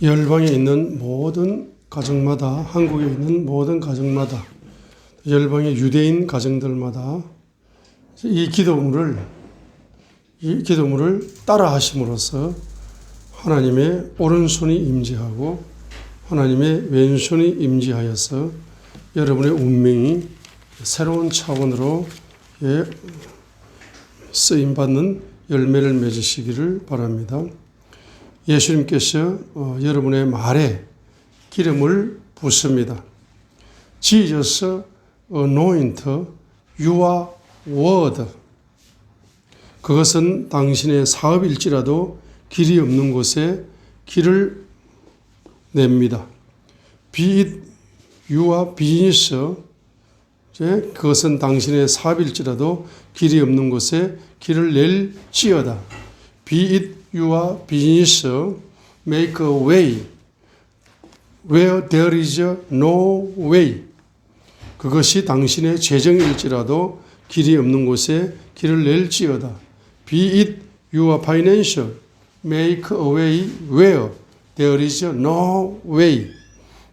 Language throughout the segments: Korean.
열방에 있는 모든 가정마다 한국에 있는 모든 가정마다 열방의 유대인 가정들마다 이 기도물을 이 기도물을 따라 하심으로써 하나님의 오른손이 임재하고 하나님의 왼손이 임재하여서 여러분의 운명이 새로운 차원으로 예, 쓰임 받는 열매를 맺으시기를 바랍니다. 예수님께서 어, 여러분의 말에 기름을 붓습니다. Jesus anoint your word. 그것은 당신의 사업일지라도 길이 없는 곳에 길을 냅니다. Be it your business. 그것은 당신의 사업일지라도 길이 없는 곳에 길을 낼지어다. Be it Make a way. Where there is no way. 그것이 당신의 재정일지라도 길이 없는 곳에 길을 낼지어다. Your financial. Make a way where there is no way.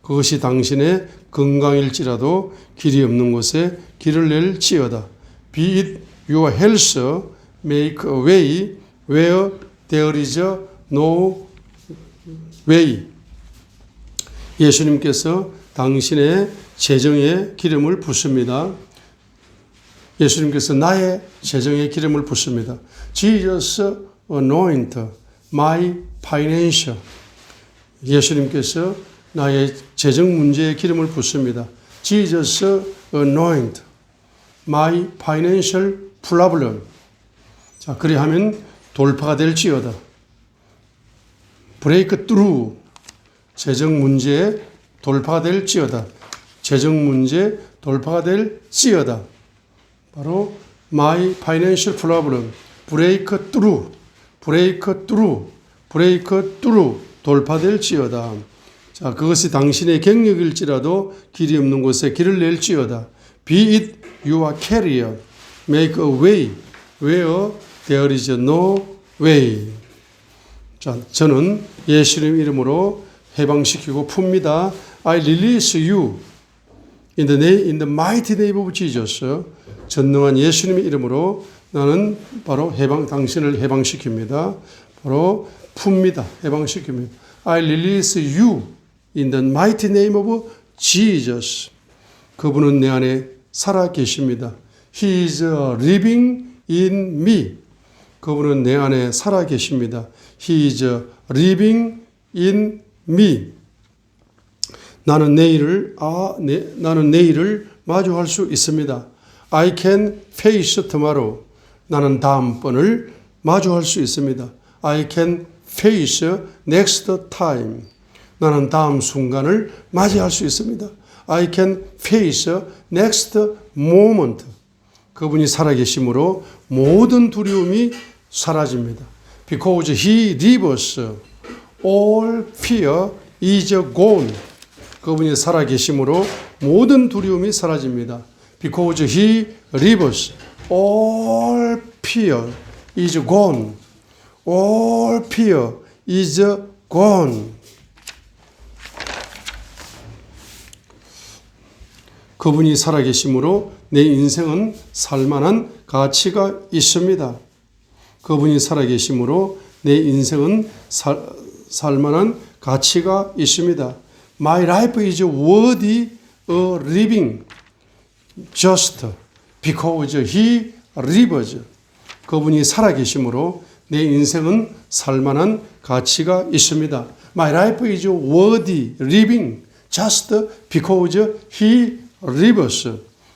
그것이 당신의 건강일지라도 길이 없는 곳에 길을 낼지어다. It your health. Make a way where there is no way. 예수님께서 당신의 재정에 기름을 붓습니다. 예수님께서 나의 재정에 기름을 붓습니다. Jesus anoint my financial. 예수님께서 나의 재정 문제에 기름을 붓습니다. Jesus anoint my financial problem. 자, 그리하면 돌파가 될지어다. break through. 재정 문제에 돌파가 될지어다. 재정 문제 돌파가 될지어다. 바로 my financial problem break through, break through, break through 돌파될지어다. 자, 그것이 당신의 경력일지라도 길이 없는 곳에 길을 낼지어다. Be it your career, make a way where there is no way. 자, 저는 예수님 이름으로 해방시키고 풉니다. I release you in the name, in the mighty name of Jesus. 전능한 예수님의 이름으로 나는 바로 해방, 당신을 해방시킵니다. 바로 풉니다. 해방시킵니다. I release you in the mighty name of Jesus. 그분은 내 안에 살아 계십니다. He is living in me. 그분은 내 안에 살아 계십니다. He is living in me. 나는 내일을 아, 내, 나는 내일을 마주할 수 있습니다. I can face tomorrow. 나는 다음 번을 마주할 수 있습니다. I can face next time. 나는 다음 순간을 맞이할 수 있습니다. I can face next moment. 그분이 살아계심으로 모든 두려움이 사라집니다. Because he lives, all fear is gone. 그분이 살아계심으로 모든 두려움이 사라집니다. Because he lives, all fear is gone. All fear is gone. 그분이 살아계심으로 내 인생은 살만한 가치가 있습니다. 그분이 살아계심으로 내 인생은 살, 살만한 가치가 있습니다. My life is worthy of living just because he lives. 그분이 살아계심으로 내 인생은 살만한 가치가 있습니다. My life is worthy living just because he lives.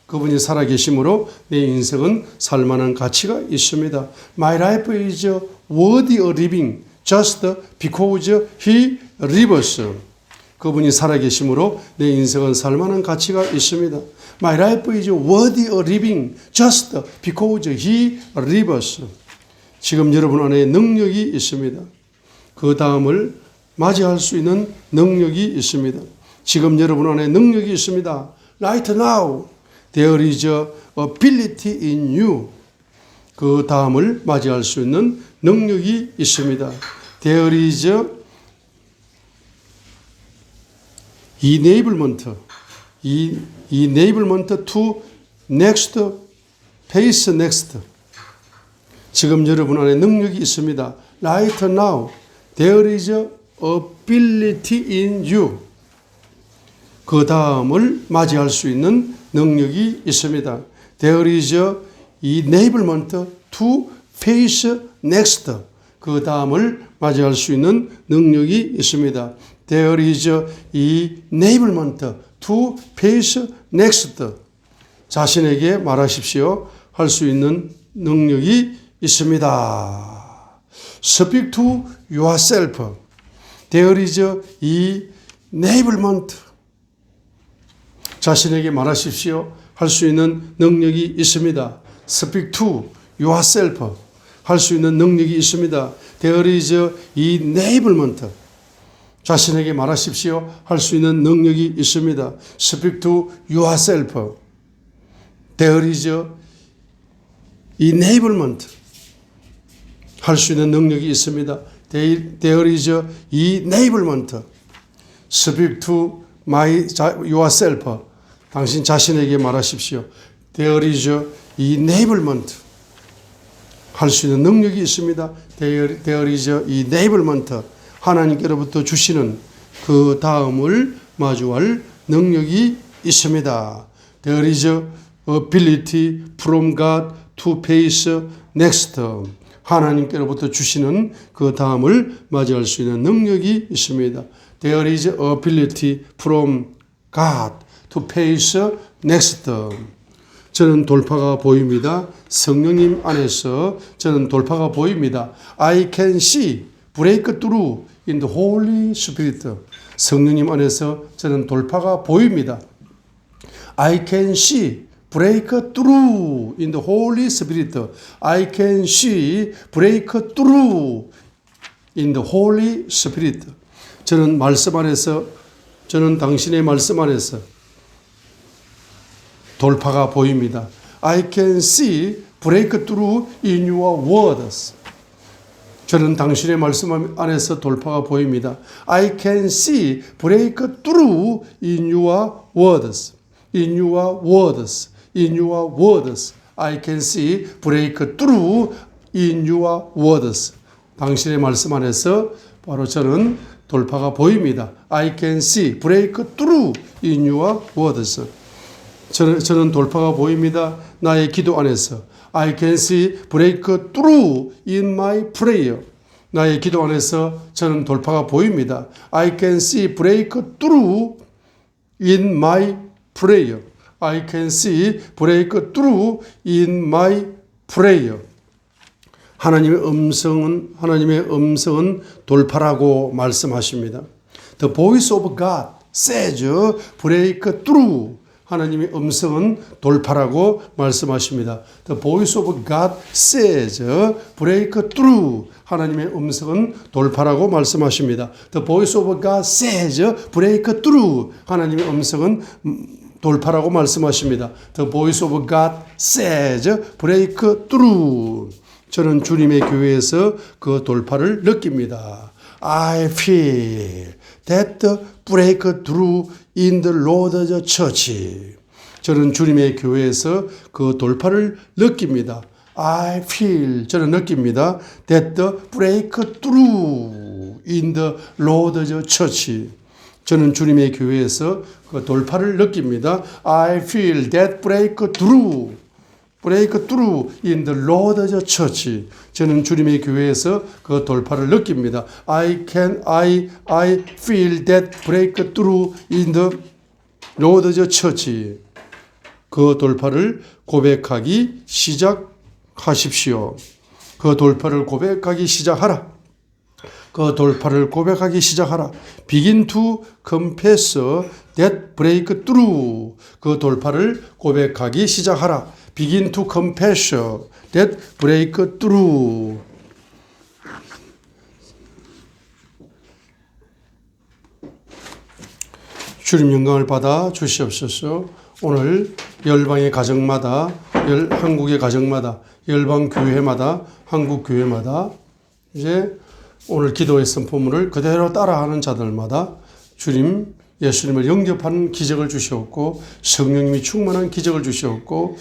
그분이 살아계심으로 내 인생은 살만한 가치가 있습니다. My life is worthy of living just because he lives. 그분이 살아계심으로 내 인생은 살만한 가치가 있습니다. My life is worthy of living just because he lives. 지금 여러분 안에 능력이 있습니다. 그 다음을 맞이할 수 있는 능력이 있습니다. 지금 여러분 안에 능력이 있습니다. Right now, there is a ability in you. 그 다음을 맞이할 수 있는 능력이 있습니다. There is a enablement, 이 enablement to next, pace next. 지금 여러분 안에 능력이 있습니다. Right now, there is a ability in you. 그 다음을 맞이할 수 있는 능력이 있습니다. There is a enablement to face next. 그 다음을 맞이할 수 있는 능력이 있습니다. There is a enablement to face next. 자신에게 말하십시오. 할 수 있는 능력이 있습니다. Speak to yourself. There is a enablement. 자신에게 말하십시오. 할 수 있는 능력이 있습니다. Speak to yourself. 할 수 있는 능력이 있습니다. There is a enablement. 자신에게 말하십시오. 할 수 있는 능력이 있습니다. Speak to yourself. There is a enablement. 할 수 있는 능력이 있습니다. There is a enablement. Speak to my yourself. 당신 자신에게 말하십시오. There is enablement. 할 수 있는 능력이 있습니다. There, there is enablement. 하나님께로부터 주시는 그 다음을 마주할 능력이 있습니다. There is ability from God to face next. 하나님께로부터 주시는 그 다음을 맞이할 수 있는 능력이 있습니다. There is ability from God to face next. 저는 돌파가 보입니다. 성령님 안에서 저는 돌파가 보입니다. I can see break through in the Holy Spirit. 성령님 안에서 저는 돌파가 보입니다. I can see break through in the Holy Spirit. I can see break through in the Holy Spirit. 저는 말씀 안에서 저는 당신의 말씀 안에서 돌파가 보입니다. I can see break through in your words. 저는 당신의 말씀 안에서 돌파가 보입니다. I can see break through in your words. In your words. In your words. I can see break through in your words. 당신의 말씀 안에서 바로 저는 돌파가 보입니다. I can see break through in your words. 저는, 저는 돌파가 보입니다. 나의 기도 안에서. I can see break through in my prayer. 나의 기도 안에서 저는 돌파가 보입니다. I can see break through in my prayer. I can see break through in my prayer. 하나님의 음성은 하나님의 음성은 돌파라고 말씀하십니다. The voice of God says break through. 하나님의 음성은 돌파라고 말씀하십니다. The voice of God says break through. 하나님의 음성은 돌파라고 말씀하십니다. The voice of God says break through. 하나님의 음성은 돌파라고 말씀하십니다. The voice of God says break through. 저는 주님의 교회에서 그 돌파를 느낍니다. I feel that break through in the Lord's church. 저는 주님의 교회에서 그 돌파를 느낍니다. I feel 저는 느낍니다. that the break through in the Lord's church. 저는 주님의 교회에서 그 돌파를 느낍니다. I feel that break through. Through in the Lord's church. 저는 주님의 교회에서 그 돌파를 느낍니다. I can, I, I feel that break through in the Lord's church. 그 돌파를 고백하기 시작하십시오. 그 돌파를 고백하기 시작하라. 그 돌파를 고백하기 시작하라. Begin to confess that break through. 그 돌파를 고백하기 시작하라. Begin to confess that break through. 주님 영광을 받아 주시옵소서. 오늘 열방의 가정마다 열, 한국의 가정마다 열방 교회마다 한국 교회마다 이제 오늘 기도의 선포문을 그대로 따라하는 자들마다 주님 예수님을 영접하는 기적을 주시었고 성령님이 충만한 기적을 주시었고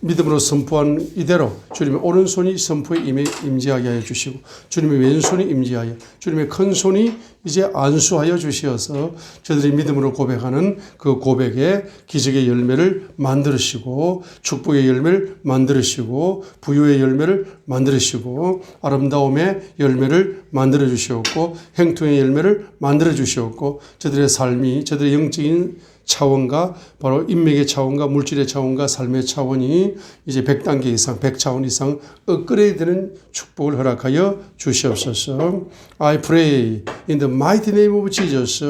믿음으로 선포한 이대로 주님의 오른손이 선포에 임해 임재하게 하여 주시고 주님의 왼손이 임재하여 주님의 큰 손이 이제 안수하여 주시어서 저들이 믿음으로 고백하는 그 고백에 기적의 열매를 만들으시고 축복의 열매를 만들으시고 부유의 열매를 만들으시고 아름다움의 열매를 만들어 주시었고 행통의 열매를 만들어 주시었고 저들의 삶이 저들의 영적인 차원과 바로 인맥의 차원과 물질의 차원과 삶의 차원이 이제 100단계 이상, 100차원 이상 업그레이드되는 축복을 허락하여 주시옵소서. I pray in the mighty name of Jesus.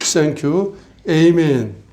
Thank you. Amen.